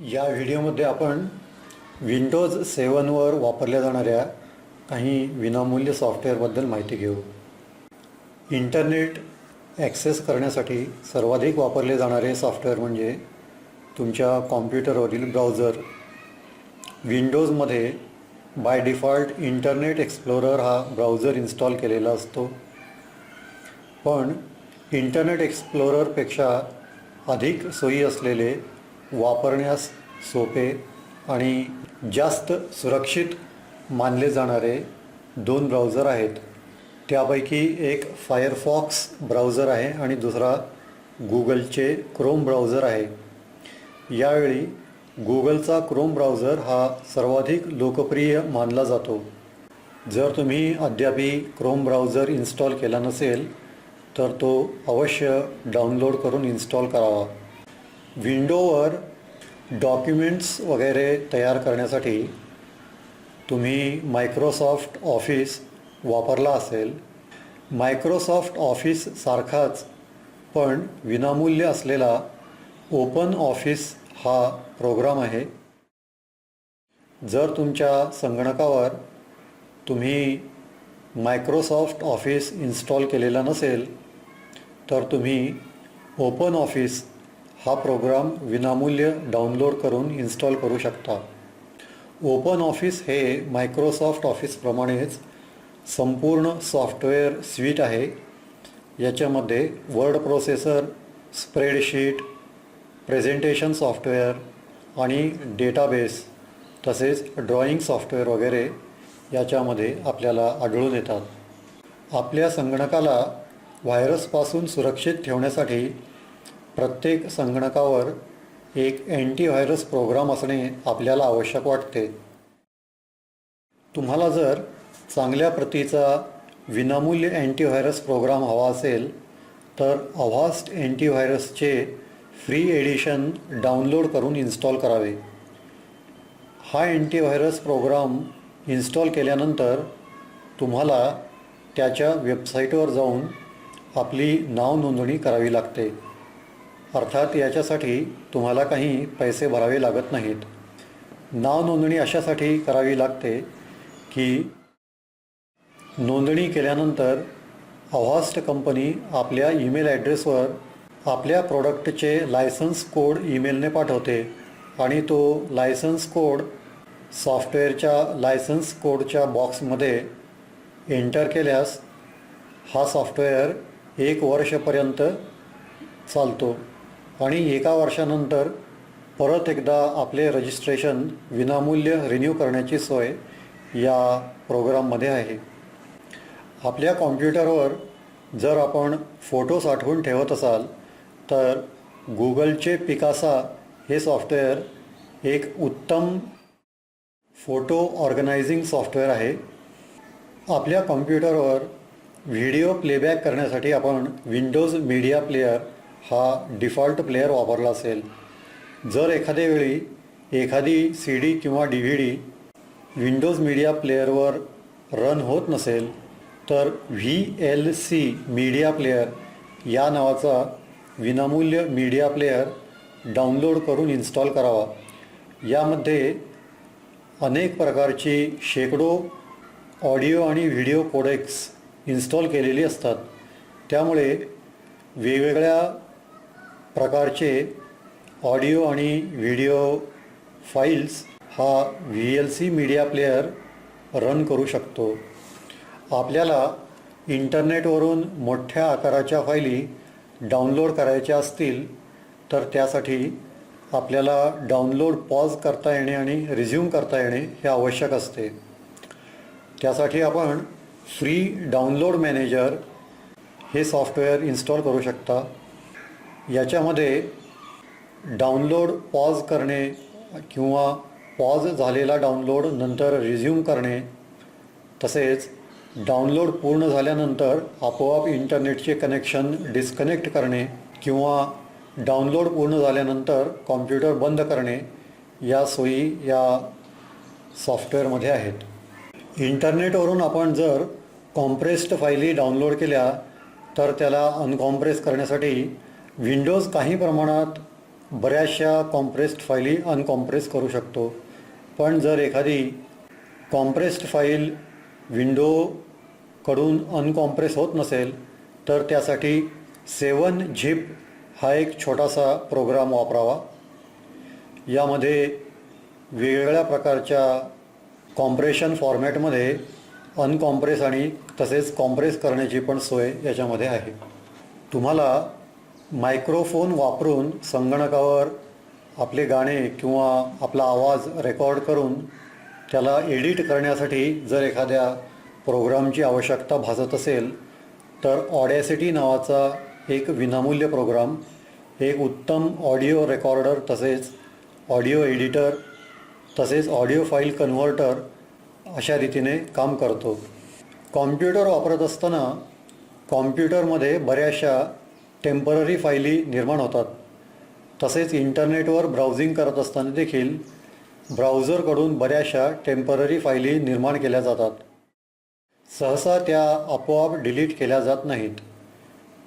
या व्हिडिओमध्ये आपण विंडोज सेवनवर वापरल्या जाणाऱ्या काही विनामूल्य सॉफ्टवेअरबद्दल माहिती घेऊ. इंटरनेट ॲक्सेस करण्यासाठी सर्वाधिक वापरले जाणारे सॉफ्टवेअर म्हणजे तुमच्या कॉम्प्युटरवरील ब्राउझर विंडोजमध्ये बाय डिफॉल्ट इंटरनेट एक्सप्लोरर हा ब्राउझर इन्स्टॉल केलेला असतो. पण इंटरनेट एक्सप्लोररपेक्षा अधिक सोयी असलेले वापरण्यास सोपे आणि जास्त सुरक्षित मानले जाणारे दोन ब्राउझर आहेत. त्यापैकी एक फायरफॉक्स ब्राउझर आहे आणि दुसरा गुगलचे क्रोम ब्राउझर आहे. यावेळी गुगलचा क्रोम ब्राउझर हा सर्वाधिक लोकप्रिय मानला जातो. जर तुम्ही अद्यापी क्रोम ब्राउझर इन्स्टॉल केला नसेल तर तो अवश्य डाउनलोड करून इन्स्टॉल करावा. विंडोवर डॉक्युमेंट्स वगैरे तयार करण्यासाठी तुम्ही मायक्रोसॉफ्ट ऑफिस वापरला असेल. मायक्रोसॉफ्ट ऑफिससारखाच पण विनामूल्य असलेला ओपन ऑफिस हा प्रोग्राम आहे. जर तुमच्या संगणकावर तुम्ही मायक्रोसॉफ्ट ऑफिस इन्स्टॉल केलेला नसेल तर तुम्ही ओपन ऑफिस हा प्रोग्राम विनामूल्य डाउनलोड करून इन्स्टॉल करू शकता. ओपन ऑफिस हे मायक्रोसॉफ्ट ऑफिसप्रमाणेच संपूर्ण सॉफ्टवेअर स्वीट आहे. याच्यामध्ये word processor spreadsheet presentation software आणि डेटाबेस तसेच ड्रॉईंग सॉफ्टवेअर वगैरे याच्यामध्ये आपल्याला आढळून येतात. आपल्या संगणकाला व्हायरसपासून सुरक्षित ठेवण्यासाठी प्रत्येक संगणकावर एक अँटीव्हायरस प्रोग्राम असणे आपल्याला आवश्यक वाटते. तुम्हाला जर चांगल्या प्रतीचा विनामूल्य अँटीव्हायरस प्रोग्राम हवा असेल तर अव्हास्ट अँटीव्हायरसचे फ्री एडिशन डाउनलोड करून इन्स्टॉल करावे. हा अँटीव्हायरस प्रोग्राम इन्स्टॉल केल्यानंतर तुम्हाला त्याच्या वेबसाईटवर जाऊन आपली नाव नोंदणी करावी लागते. अर्थात याच्यासाठी तुम्हाला काही पैसे भरावे लागत नाहीत. नाव नोंदणी अशासाठी करावी लागते की नोंदणी केल्यानंतर अव्हास्ट कंपनी आपल्या ईमेल ॲड्रेसवर आपल्या प्रोडक्टचे लायसन्स कोड ईमेलने पाठवते आणि तो लायसन्स कोड सॉफ्टवेअरच्या लायसन्स कोडच्या बॉक्समध्ये एंटर केल्यास हा सॉफ्टवेअर एक वर्षपर्यंत चालतो. आणि एका वर्षानंतर परत एकदा आपले रजिस्ट्रेशन विनामूल्य रिन्यू करण्याची सोय या प्रोग्राममध्ये आहे. आपल्या कॉम्प्युटरवर जर आपण फोटो साठवून ठेवत असाल तर गुगलचे पिकासा हे सॉफ्टवेअर एक उत्तम फोटो ऑर्गनायझिंग सॉफ्टवेअर आहे. आपल्या कॉम्प्युटरवर व्हिडिओ प्लेबॅक करण्यासाठी आपण विंडोज मीडिया प्लेयर हा डिफॉल्ट प्लेअर वापरला असेल. जर एखाद्या वेळी एखादी सी डी किंवा D V D Windows Media प्लेअरवर run होत नसेल तर V L C media player या नावाचा विनामूल्य मीडिया प्लेअर डाउनलोड करून इन्स्टॉल करावा. यामध्ये अनेक प्रकारची शेकडो ऑडिओ आणि व्हिडिओ कोडेक्स इन्स्टॉल केलेली असतात. त्यामुळे वेगवेगळ्या प्रकारचे ऑडिओ आणि व्हिडिओ फाईल्स हा V L C media player run करू शकतो. आपल्याला इंटरनेटवरून मोठ्या आकाराच्या फायली डाउनलोड करायच्या असतील तर त्यासाठी आपल्याला डाउनलोड पॉज करता येणे आणि रिझ्यूम करता येणे हे आवश्यक असते. त्यासाठी आपण फ्री डाउनलोड मॅनेजर हे सॉफ्टवेअर इन्स्टॉल करू शकता. याच्यामध्ये डाउनलोड पॉज करणे किंवा पॉज झालेला डाउनलोड नंतर रिझ्यूम करणे तसेच डाउनलोड पूर्ण झाल्यानंतर आपोआप इंटरनेटचे कनेक्शन डिस्कनेक्ट करणे किंवा डाउनलोड पूर्ण झाल्यानंतर कॉम्प्युटर बंद करणे या सोयी या सॉफ्टवेअरमध्ये आहेत. इंटरनेटवरून आपण जर कॉम्प्रेस्ड फायली डाउनलोड केल्या तर त्याला अनकॉम्प्रेस करण्यासाठी विंडोज काही प्रमाणात बऱ्याचशा कॉम्प्रेस्ड फाईली अनकॉम्प्रेस करू शकतो. पण जर एखादी कॉम्प्रेस्ड फाईल विंडोकडून अनकॉम्प्रेस होत नसेल तर त्यासाठी सेवन झिप हा एक छोटासा प्रोग्राम वापरावा. यामध्ये वेगवेगळ्या प्रकारच्या कॉम्प्रेशन फॉर्मॅटमध्ये अनकॉम्प्रेस आणि तसेच कॉम्प्रेस करण्याची पण सोय याच्यामध्ये आहे. तुम्हाला मायक्रोफोन वापरून संगणकावर आपले गाणे किंवा आपला आवाज रेकॉर्ड करून त्याला एडिट करण्यासाठी जर एखाद्या प्रोग्रामची आवश्यकता भासत असेल तर ऑडॅसिटी नावाचा एक विनामूल्य प्रोग्राम एक उत्तम ऑडिओ रेकॉर्डर तसेच ऑडिओ एडिटर तसेच ऑडिओ फाईल कन्व्हर्टर अशा रीतीने काम करतो. कॉम्प्युटर वापरत असताना कॉम्प्युटरमध्ये बऱ्याचशा टेंपररी फायली निर्माण होतात. तसेच इंटरनेटवर ब्राउझिंग करत असताना देखील ब्राउझरकडून बऱ्याचशा टेंपररी फायली निर्माण केल्या जातात. सहसा त्या आपोआप डिलीट केल्या जात नाहीत.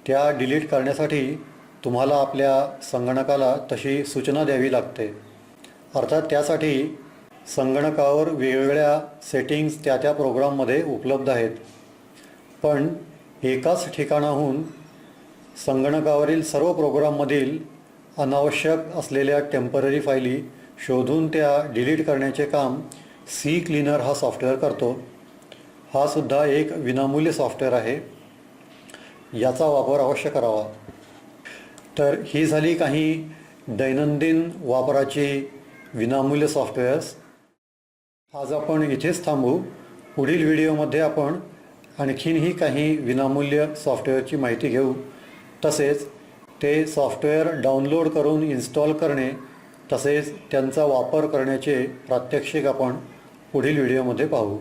त्या डिलीट करण्यासाठी तुम्हाला आपल्या संगणकाला तशी सूचना द्यावी लागते. अर्थात त्यासाठी संगणकावर वेगवेगळ्या सेटिंग्ज त्या त्या प्रोग्राममध्ये उपलब्ध आहेत. पण एकाच ठिकाणाहून संगणकावरील सर्व प्रोग्राममधील अनावश्यक असलेल्या टेंपररी फायली शोधून त्या डिलीट करण्याचे काम सी क्लीनर हा सॉफ्टवेअर करतो. हा सुद्धा एक विनामूल्य सॉफ्टवेअर आहे. याचा वापर अवश्य करावा. तर ही झाली काही दैनंदिन वापराची विनामूल्य सॉफ्टवेअर्स आज आपण इथेच थांबू. पुढील व्हिडिओमध्ये आपण आणखीनही काही विनामूल्य सॉफ्टवेअरची माहिती घेऊ. तसेच ते सॉफ्टवेअर डाउनलोड करून इन्स्टॉल करणे तसेच त्यांचा वापर करण्याचे प्रात्यक्षिक आपण पुढील व्हिडिओमध्ये पाहू.